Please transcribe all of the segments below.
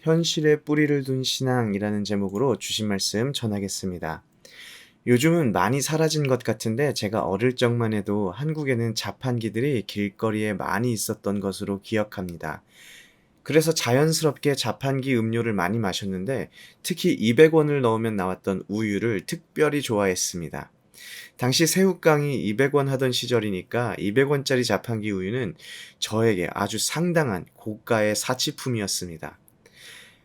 현실에 뿌리를 둔 신앙이라는 제목으로 주신 말씀 전하겠습니다. 요즘은 많이 사라진 것 같은데 제가 어릴 적만 해도 한국에는 자판기들이 길거리에 많이 있었던 것으로 기억합니다. 그래서 자연스럽게 자판기 음료를 많이 마셨는데 특히 200원을 넣으면 나왔던 우유를 특별히 좋아했습니다. 당시 새우깡이 200원 하던 시절이니까 200원짜리 자판기 우유는 저에게 아주 상당한 고가의 사치품이었습니다.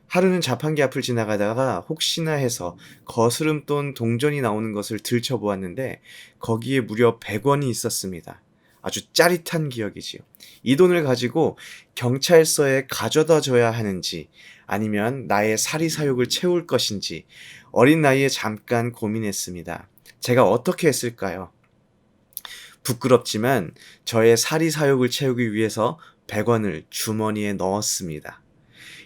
하루는 자판기 앞을 지나가다가 혹시나 해서 거스름 돈 동전이 나오는 것을 들춰보았는데 거기에 무려 100원이 있었습니다. 아주 짜릿한 기억이지요. 이 돈을 가지고 경찰서에 가져다 줘야 하는지 아니면 나의 사리사욕을 채울 것인지 어린 나이에 잠깐 고민했습니다. 제가 어떻게 했을까요? 부끄럽지만 저의 사리사욕을 채우기 위해서 100원을 주머니에 넣었습니다.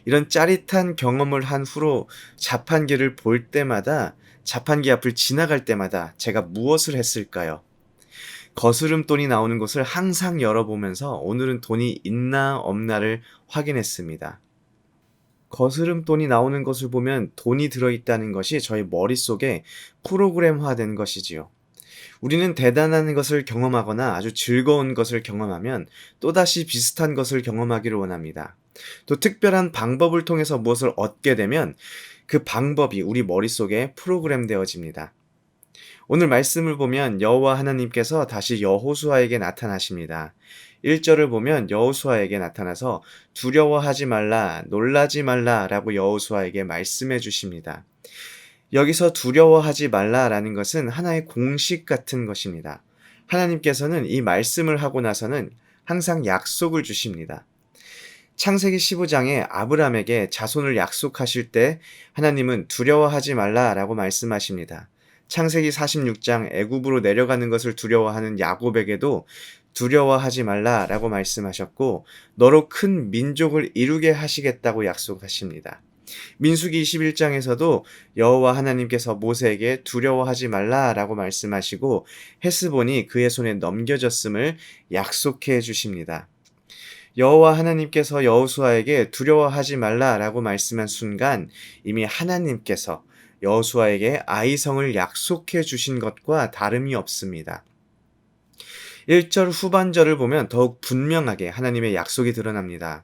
이런 짜릿한 경험을 한 후로 자판기를 볼 때마다 자판기 앞을 지나갈 때마다 제가 무엇을 했을까요? 거스름 돈이 나오는 곳을 항상 열어보면서 오늘은 돈이 있나 없나를 확인했습니다. 거스름 돈이 나오는 것을 보면 돈이 들어있다는 것이 저희 머릿속에 프로그램화된 것이지요. 우리는 대단한 것을 경험하거나 아주 즐거운 것을 경험하면 또다시 비슷한 것을 경험하기를 원합니다. 또 특별한 방법을 통해서 무엇을 얻게 되면 그 방법이 우리 머릿속에 프로그램 되어집니다. 오늘 말씀을 보면 여호와 하나님께서 다시 여호수아에게 나타나십니다. 1절을 보면 여호수아에게 나타나서 두려워하지 말라, 놀라지 말라라고 여호수아에게 말씀해 주십니다. 여기서 두려워하지 말라라는 것은 하나의 공식 같은 것입니다. 하나님께서는 이 말씀을 하고 나서는 항상 약속을 주십니다. 창세기 15장에 아브람에게 자손을 약속하실 때 하나님은 두려워하지 말라라고 말씀하십니다. 창세기 46장 애굽으로 내려가는 것을 두려워하는 야곱에게도 두려워하지 말라라고 말씀하셨고 너로 큰 민족을 이루게 하시겠다고 약속하십니다. 민수기 21장에서도 여호와 하나님께서 모세에게 두려워하지 말라라고 말씀하시고 헤스본이 그의 손에 넘겨졌음을 약속해 주십니다. 여호와 하나님께서 여호수아에게 두려워하지 말라라고 말씀한 순간 이미 하나님께서 여호수아에게 아이성을 약속해 주신 것과 다름이 없습니다. 1절 후반절을 보면 더욱 분명하게 하나님의 약속이 드러납니다.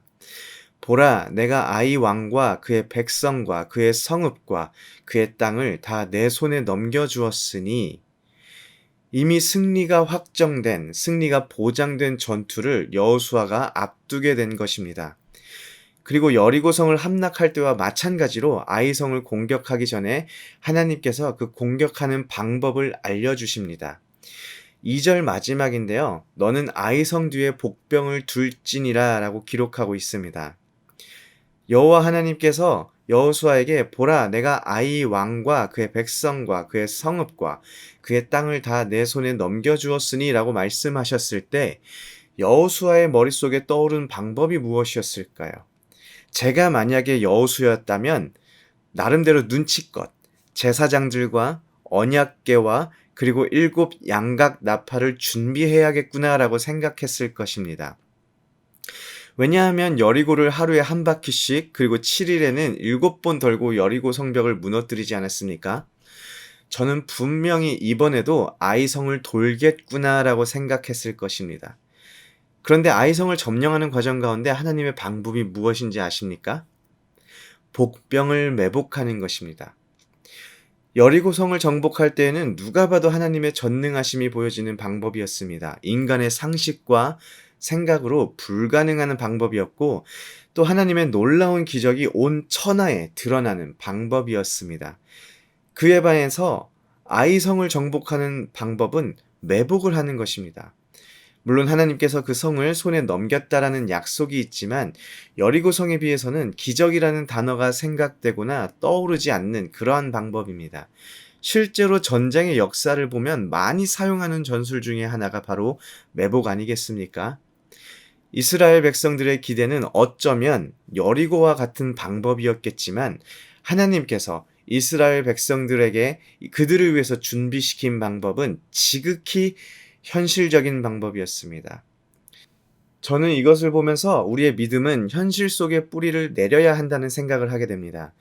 보라, 내가 아이 왕과 그의 백성과 그의 성읍과 그의 땅을 다 내 손에 넘겨주었으니 이미 승리가 확정된 승리가 보장된 전투를 여호수아가 앞두게 된 것입니다. 그리고 여리고성을 함락할 때와 마찬가지로 아이성을 공격하기 전에 하나님께서 그 공격하는 방법을 알려주십니다. 2절 마지막인데요. 너는 아이성 뒤에 복병을 둘지니라 라고 기록하고 있습니다. 여호와 하나님께서 여호수아에게 보라 내가 아이 왕과 그의 백성과 그의 성읍과 그의 땅을 다 내 손에 넘겨 주었으니라고 말씀하셨을 때 여호수아의 머릿속에 떠오른 방법이 무엇이었을까요? 제가 만약에 여호수였다면 나름대로 눈치껏 제사장들과 언약계와 그리고 일곱 양각 나팔을 준비해야겠구나라고 생각했을 것입니다. 왜냐하면 여리고를 하루에 한 바퀴씩 그리고 7일에는 7번 돌고 여리고 성벽을 무너뜨리지 않았습니까? 저는 분명히 이번에도 아이성을 돌겠구나라고 생각했을 것입니다. 그런데 아이성을 점령하는 과정 가운데 하나님의 방법이 무엇인지 아십니까? 복병을 매복하는 것입니다. 여리고성을 정복할 때에는 누가 봐도 하나님의 전능하심이 보여지는 방법이었습니다. 인간의 상식과 생각으로 불가능한 방법이었고 또 하나님의 놀라운 기적이 온 천하에 드러나는 방법이었습니다. 그에 반해서 아이성을 정복하는 방법은 매복을 하는 것입니다. 물론 하나님께서 그 성을 손에 넘겼다라는 약속이 있지만 여리고 성에 비해서는 기적이라는 단어가 생각되거나 떠오르지 않는 그러한 방법입니다. 실제로 전쟁의 역사를 보면 많이 사용하는 전술 중에 하나가 바로 매복 아니겠습니까? 이스라엘 백성들의 기대는 어쩌면 여리고와 같은 방법이었겠지만 하나님께서 이스라엘 백성들에게 그들을 위해서 준비시킨 방법은 지극히 현실적인 방법이었습니다. 저는 이것을 보면서 우리의 믿음은 현실 속에 뿌리를 내려야 한다는 생각을 하게 됩니다.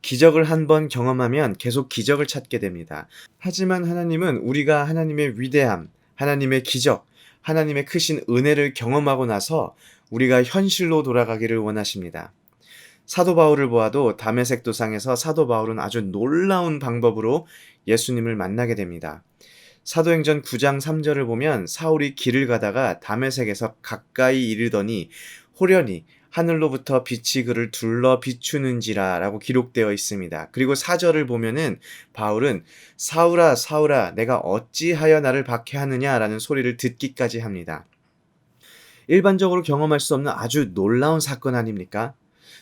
기적을 한 번 경험하면 계속 기적을 찾게 됩니다. 하지만 하나님은 우리가 하나님의 위대함, 하나님의 기적, 하나님의 크신 은혜를 경험하고 나서 우리가 현실로 돌아가기를 원하십니다. 사도 바울을 보아도 담에색 도상에서 사도 바울은 아주 놀라운 방법으로 예수님을 만나게 됩니다. 사도행전 9장 3절을 보면 사울이 길을 가다가 담에색에서 가까이 이르더니 호련히 하늘로부터 빛이 그를 둘러 비추는지라 라고 기록되어 있습니다. 그리고 4절을 보면은 바울은 사울아 사울아 내가 어찌하여 나를 박해하느냐 라는 소리를 듣기까지 합니다. 일반적으로 경험할 수 없는 아주 놀라운 사건 아닙니까?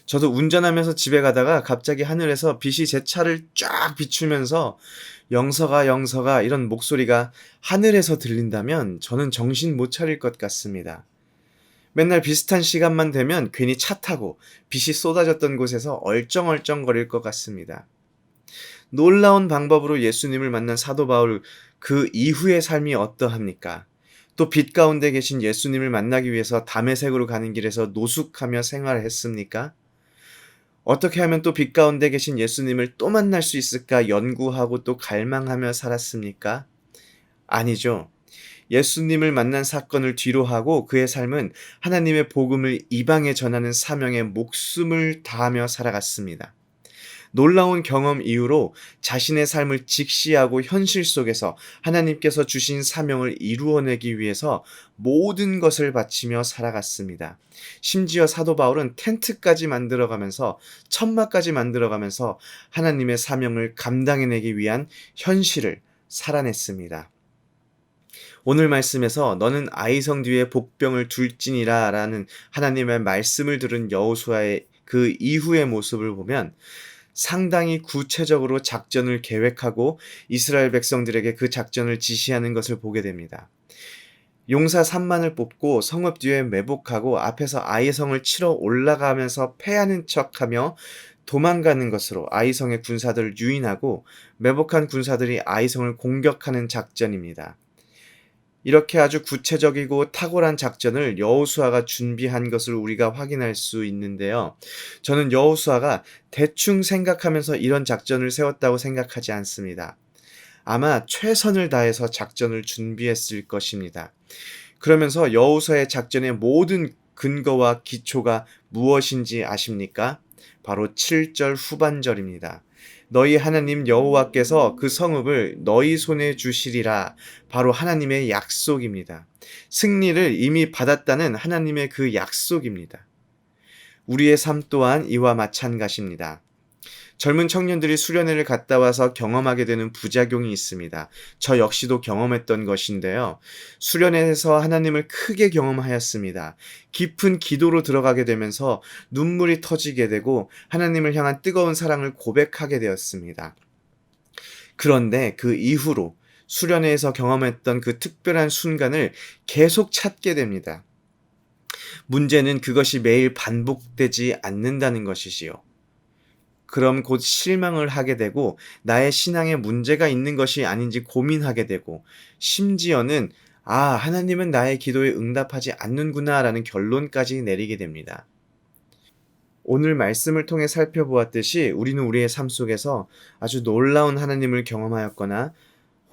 저도 운전하면서 집에 가다가 갑자기 하늘에서 빛이 제 차를 쫙 비추면서 영서가 영서가 이런 목소리가 하늘에서 들린다면 저는 정신 못 차릴 것 같습니다. 맨날 비슷한 시간만 되면 괜히 차 타고 빛이 쏟아졌던 곳에서 얼쩡얼쩡 거릴 것 같습니다. 놀라운 방법으로 예수님을 만난 사도 바울 그 이후의 삶이 어떠합니까? 또 빛 가운데 계신 예수님을 만나기 위해서 담의색으로 가는 길에서 노숙하며 생활을 했습니까? 어떻게 하면 또 빛 가운데 계신 예수님을 또 만날 수 있을까 연구하고 또 갈망하며 살았습니까? 아니죠. 예수님을 만난 사건을 뒤로하고 그의 삶은 하나님의 복음을 이방에 전하는 사명에 목숨을 다하며 살아갔습니다. 놀라운 경험 이후로 자신의 삶을 직시하고 현실 속에서 하나님께서 주신 사명을 이루어내기 위해서 모든 것을 바치며 살아갔습니다. 심지어 사도 바울은 텐트까지 만들어가면서 천막까지 만들어가면서 하나님의 사명을 감당해내기 위한 현실을 살아냈습니다. 오늘 말씀에서 너는 아이성 뒤에 복병을 둘지니라 라는 하나님의 말씀을 들은 여호수아의 그 이후의 모습을 보면 상당히 구체적으로 작전을 계획하고 이스라엘 백성들에게 그 작전을 지시하는 것을 보게 됩니다. 용사 3만을 뽑고 성읍 뒤에 매복하고 앞에서 아이성을 치러 올라가면서 패하는 척하며 도망가는 것으로 아이성의 군사들을 유인하고 매복한 군사들이 아이성을 공격하는 작전입니다. 이렇게 아주 구체적이고 탁월한 작전을 여호수아가 준비한 것을 우리가 확인할 수 있는데요. 저는 여호수아가 대충 생각하면서 이런 작전을 세웠다고 생각하지 않습니다. 아마 최선을 다해서 작전을 준비했을 것입니다. 그러면서 여호수아의 작전의 모든 근거와 기초가 무엇인지 아십니까? 바로 7절 후반절입니다. 너희 하나님 여호와께서 그 성읍을 너희 손에 주시리라. 바로 하나님의 약속입니다. 승리를 이미 받았다는 하나님의 그 약속입니다. 우리의 삶 또한 이와 마찬가지입니다. 젊은 청년들이 수련회를 갔다 와서 경험하게 되는 부작용이 있습니다. 저 역시도 경험했던 것인데요. 수련회에서 하나님을 크게 경험하였습니다. 깊은 기도로 들어가게 되면서 눈물이 터지게 되고 하나님을 향한 뜨거운 사랑을 고백하게 되었습니다. 그런데 그 이후로 수련회에서 경험했던 그 특별한 순간을 계속 찾게 됩니다. 문제는 그것이 매일 반복되지 않는다는 것이지요. 그럼 곧 실망을 하게 되고 나의 신앙에 문제가 있는 것이 아닌지 고민하게 되고 심지어는 아, 하나님은 나의 기도에 응답하지 않는구나라는 결론까지 내리게 됩니다. 오늘 말씀을 통해 살펴보았듯이 우리는 우리의 삶 속에서 아주 놀라운 하나님을 경험하였거나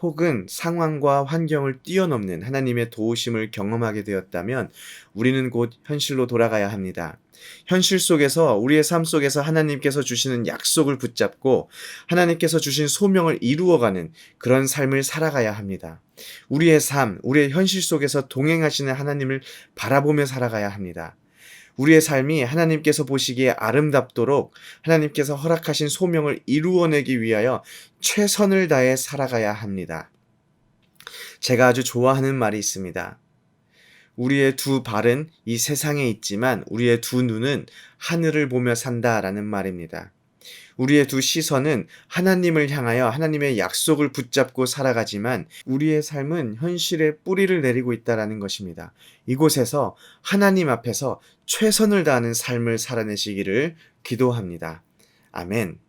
혹은 상황과 환경을 뛰어넘는 하나님의 도우심을 경험하게 되었다면 우리는 곧 현실로 돌아가야 합니다. 현실 속에서 우리의 삶 속에서 하나님께서 주시는 약속을 붙잡고 하나님께서 주신 소명을 이루어가는 그런 삶을 살아가야 합니다. 우리의 삶, 우리의 현실 속에서 동행하시는 하나님을 바라보며 살아가야 합니다. 우리의 삶이 하나님께서 보시기에 아름답도록 하나님께서 허락하신 소명을 이루어내기 위하여 최선을 다해 살아가야 합니다. 제가 아주 좋아하는 말이 있습니다. 우리의 두 발은 이 세상에 있지만 우리의 두 눈은 하늘을 보며 산다라는 말입니다. 우리의 두 시선은 하나님을 향하여 하나님의 약속을 붙잡고 살아가지만 우리의 삶은 현실에 뿌리를 내리고 있다라는 것입니다. 이곳에서 하나님 앞에서 최선을 다하는 삶을 살아내시기를 기도합니다. 아멘.